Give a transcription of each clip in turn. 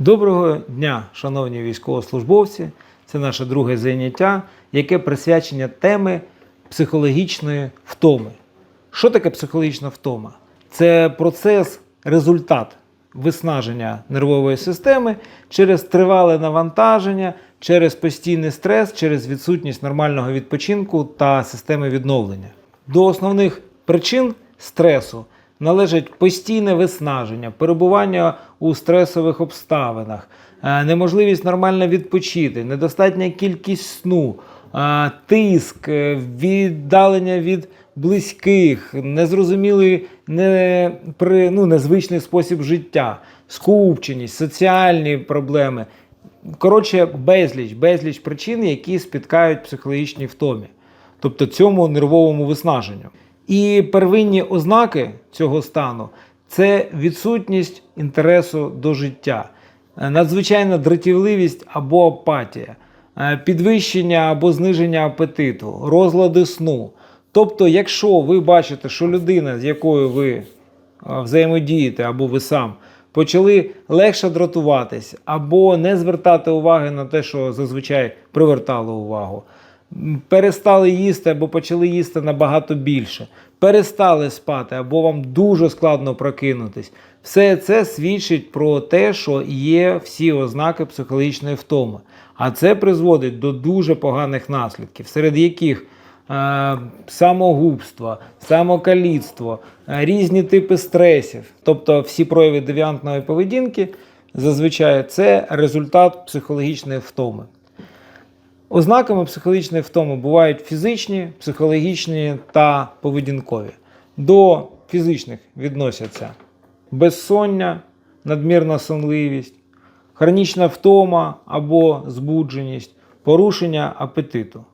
Доброго дня, шановні військовослужбовці. Це наше друге заняття, яке присвячення теми психологічної втоми. Що таке психологічна втома? Це процес, результат виснаження нервової системи через тривале навантаження, через постійний стрес, через відсутність нормального відпочинку та системи відновлення. До основних причин стресу належать постійне виснаження, перебування у стресових обставинах, е, неможливість нормально відпочити, недостатня кількість сну, е, тиск, е, віддалення від близьких, незрозумілий не, при, ну, незвичний спосіб життя, скупченість, соціальні проблеми. Коротше, безліч, безліч причин, які спіткають психологічній втомі, тобто цьому нервовому виснаженню. І первинні ознаки цього стану це відсутність інтересу до життя, е, надзвичайна дратівливість або апатія, е, підвищення або зниження апетиту, розлади сну. Тобто, якщо ви бачите, що людина, з якою ви е, взаємодієте або ви сам, почали легше дратуватись, або не звертати уваги на те, що зазвичай привертало увагу, перестали їсти або почали їсти набагато більше, перестали спати, або вам дуже складно прокинутись. Все це свідчить про те, що є всі ознаки психологічної втоми. А це призводить до дуже поганих наслідків, серед яких е, самогубство, самокаліцтво, е, різні типи стресів, тобто всі прояви девіантної поведінки, зазвичай це результат психологічної втоми. Ознаками психологічної втоми бувають фізичні, психологічні та поведінкові. До фізичних відносяться безсоння, надмірна сонливість, хронічна втома або збудженість, порушення апетиту.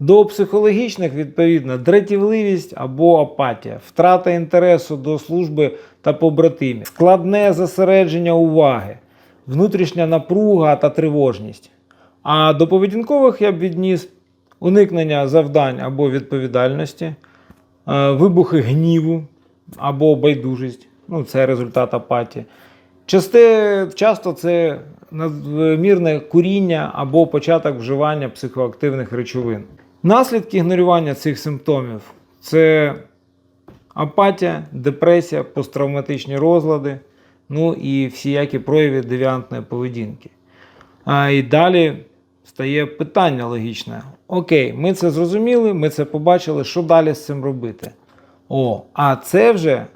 До психологічних, відповідно, дратівливість або апатія, втрата інтересу до служби та побратимів, складне зосередження уваги, внутрішня напруга та тривожність. А до поведінкових я б відніс уникнення завдань або відповідальності, е, вибухи гніву або байдужість. Ну, це результат апатії. Часте, часто це надмірне куріння або початок вживання психоактивних речовин. Наслідки ігнорювання цих симптомів це апатія, депресія, посттравматичні розлади, ну і всіякі прояви девіантної поведінки. А, і далі стає питання логічне. Окей, ми це зрозуміли, ми це побачили, що далі з цим робити? О, а це вже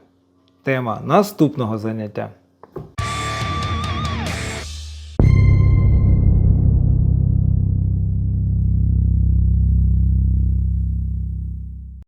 тема наступного заняття.